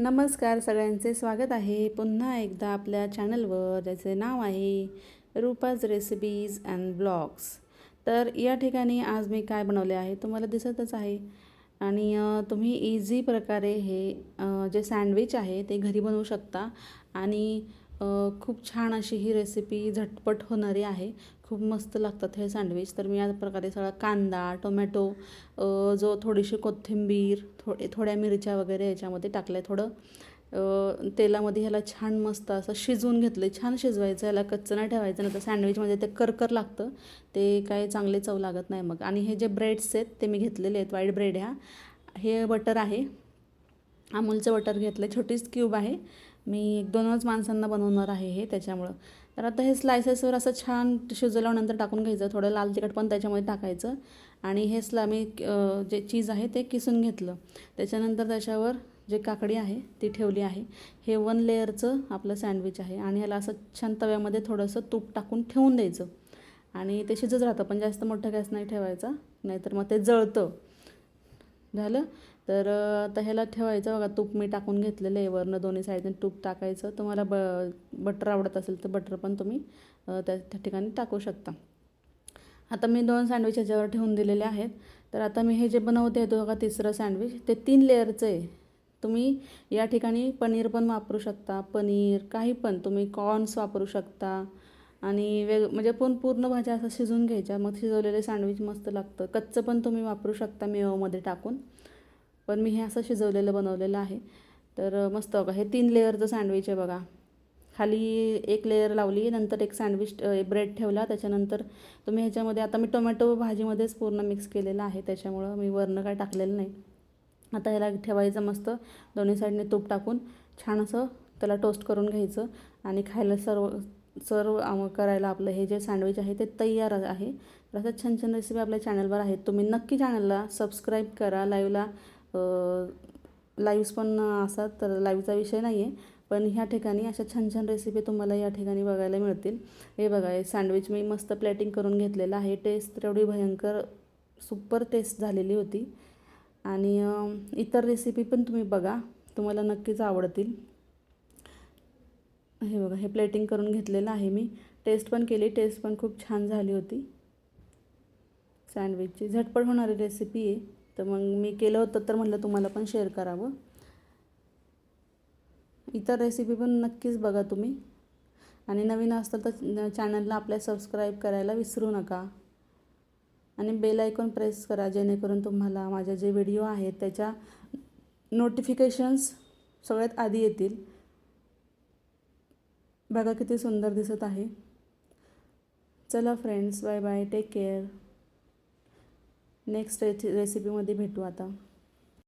नमस्कार सगळ्यांचे स्वागत आहे. पुन्हा एकदा आपल्या चॅनलवर ज्याचे नाव आहे रूपाज रेसिपीज अँड ब्लॉग्स. तर या ठिकाणी आज मी काय बनवले आहे तुम्हाला दिसतच आहे. आणि तुम्ही इझी प्रकारे हे जे सँडविच आहे ते घरी बनवू शकता. आणि खूप छान अशी ही रेसिपी झटपट होणारी आहे. खूप मस्त लागतात हे सँडविच तर मी या प्रकारे सगळा कांदा टोमॅटो जो थोडीशी कोथिंबीर थोडे थोड्या मिरच्या वगैरे याच्यामध्ये टाकल्या थोडं. तेलामध्ये ह्याला छान मस्त असं शिजवून घेतलं छान शिजवायचं ह्याला कच्चं नाही ठेवायचं नाही तर सँडविचमध्ये ते करकर लागतं. ते काय चांगले चव लागत नाही मग. आणि हे जे ब्रेड्स आहेत ते मी घेतलेले आहेत. वाईट ब्रेड ह्या. हे बटर आहे. अमूलचं बटर घेतलं आहे छोटीच क्यूब आहे. मी एक दोनच माणसांना बनवणार आहे हे त्याच्यामुळं. तर आता हे स्लायसेसवर असं छान शिजवल्यानंतर टाकून घ्यायचं थोडं लाल तिखट पण त्याच्यामध्ये टाकायचं. आणि हे स्ला मी जे चीज आहे ते किसून घेतलं. त्याच्यानंतर त्याच्यावर जे काकडी आहे ती ठेवली आहे. हे वन लेअरचं आपलं सँडविच आहे आणि ह्याला असं छान तव्यामध्ये थोडंसं तूप टाकून ठेवून द्यायचं. आणि ते शिजत राहतं पण जास्त मोठा गॅस नाही ठेवायचा नाहीतर मग ते जळतं. झालं. तर आता ह्याला ठेवायचं बघा तूप मी टाकून घेतलेलं आहे वरनं दोन्ही साईडने तूप टाकायचं. तुम्हाला ब बटर आवडत असेल तर बटर पण तुम्ही त्या त्या ठिकाणी टाकू शकता. आता मी दोन सँडविच ह्याच्यावर ठेवून दिलेले आहेत. तर आता मी हे जे बनवते तो बघा तिसरं सँडविच. ते तीन लेअरचं आहे. तुम्ही या ठिकाणी पनीर पण वापरू शकता पनीर काही पण तुम्ही कॉर्न्स वापरू शकता. आणि वेग म्हणजे पण पूर्ण भाज्या असं शिजवून घ्यायच्या. मग शिजवलेले सँडविच मस्त लागतं. कच्चं पण तुम्ही वापरू शकता मेयोमध्ये टाकून. पण मी हे असं शिजवलेलं बनवलेलं आहे. तर मस्त बघा हे तीन लेअरचं सँडविच आहे बघा. खाली एक लेअर लावली नंतर एक सँडविच ब्रेड ठेवला. त्याच्यानंतर तुम्ही ह्याच्यामध्ये आता मी टोमॅटो भाजीमध्येच पूर्ण मिक्स केलेलं आहे. त्याच्यामुळं मी वरनं काय टाकलेलं नाही. आता ह्याला ठेवायचं मस्त. दोन्ही साईडने तूप टाकून छान असं त्याला टोस्ट करून घ्यायचं. आणि खायला सर्व सर्व करायला आपलं हे जे सँडविच आहे ते तयार आहे. तर असं छान छान रेसिपी आपल्या चॅनलवर आहेत. तुम्ही नक्की चॅनलला सबस्क्राईब करा. लाईव्हला लाईव्स पण असतात तर लाईव्हचा विषय नाही आहे पण ह्या ठिकाणी अशा छान छान रेसिपी तुम्हाला या ठिकाणी बघायला मिळतील. हे बघा हे सँडविच मी मस्त प्लेटिंग करून घेतलेलं आहे. टेस्ट तेवढी एवढी भयंकर सुपर टेस्ट झालेली होती. आणि इतर रेसिपी पण तुम्ही बघा. तुम्हाला नक्कीच आवडतील. हे बघा हे प्लेटिंग करून घेतलेलं आहे मी. टेस्ट पण केली टेस्ट पण खूप छान झाली होती. सँडविचची झटपट होणारी रेसिपी आहे. तर मग मी केलं होतं तर म्हटलं तुम्हाला पण शेअर करावं. इतर रेसिपी पण नक्कीच बघा तुम्ही. आणि नवीन असतं तर चॅनलला आपल्या सबस्क्राईब करायला विसरू नका. आणि बेल आयकॉन प्रेस करा जेणेकरून तुम्हाला माझ्या जे व्हिडिओ आहेत त्याच्या नोटिफिकेशन्स सगळ्यात आधी येतील. बघा किती सुंदर दिसत आहे. चला friends bye bye take care next रेसि रेसिपीमध्ये भेटू आता.